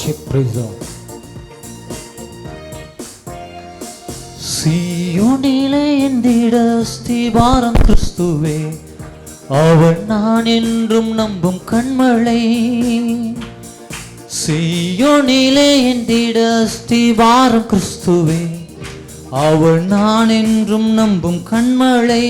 Check praise the சீயோனிலே எந்திட ஸ்திபாரம் கிறிஸ்துவே அவன் நான் என்றும் நம்பும் கண்மலை சீயோனிலே எந்திட ஸ்திபாரம் கிறிஸ்துவே அவள் நான் என்றும் நம்பும் கண்மலை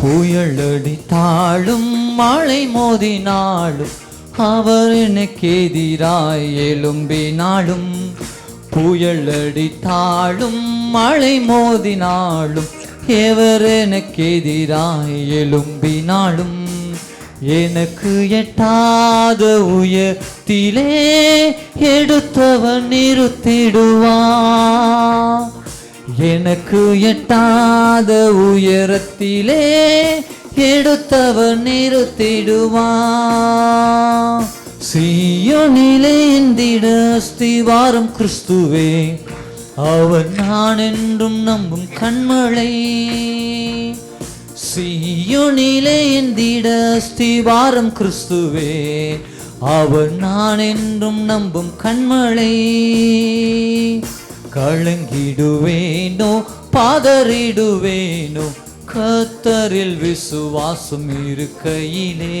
புயல் அடித்தாலும் மழை மோதினாலும் அவர் எனக்கு எதிராய் எழும்பினாலும் புயல் அடித்தாலும் மழை மோதினாலும் எவர் எனக்கு எதிராய் எழும்பினாலும் எனக்கு எட்டாத உயர்த்திலே எடுத்தவன் நிறுத்திடுவான். எனக்கு எட்டாத உயரத்திலே எடுத்தவன் நிறுத்திடுவான். சீயோனிலே இந்திட ஸ்திவாரம் கிறிஸ்துவே அவன் நான் என்றும் நம்பும் கண்மழை. சீயோனிலே இந்திட ஸ்திவாரம் கிறிஸ்துவே அவன் நான் என்றும் நம்பும் கண்மழை. கலங்கிடுவேனோ பாதறிடுவேனோ கத்தரில் விசுவாசம் இருக்கையிலே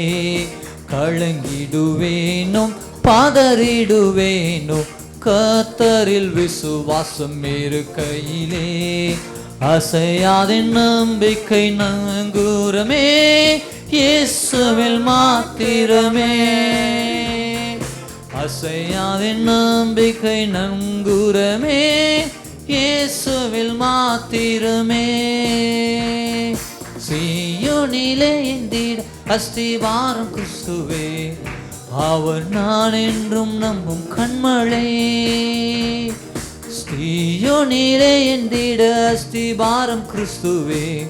கலங்கிடுவேனோ பதறிடுவேனும். கத்தரில் விசுவாசம் இருக்கையிலே அசையாதின் நம்பிக்கை நங்கூரமே இயேசுவில் மாத்திரமே. அசையாதின் நம்பிக்கை நங்கூரமே இயேசுவில் மாத்திரமே. சீயோனிலே எந்திட அஸ்திவாரம் கிறிஸ்துவே. அவர் நான் என்றும் நம்பும் கண்மலை ஸ்ரீயோனிலே எந்திட அஸ்திபாரம் கிறிஸ்துவே.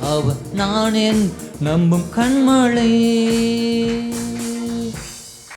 அவர் நான் என் நம்பும் கண்மழே.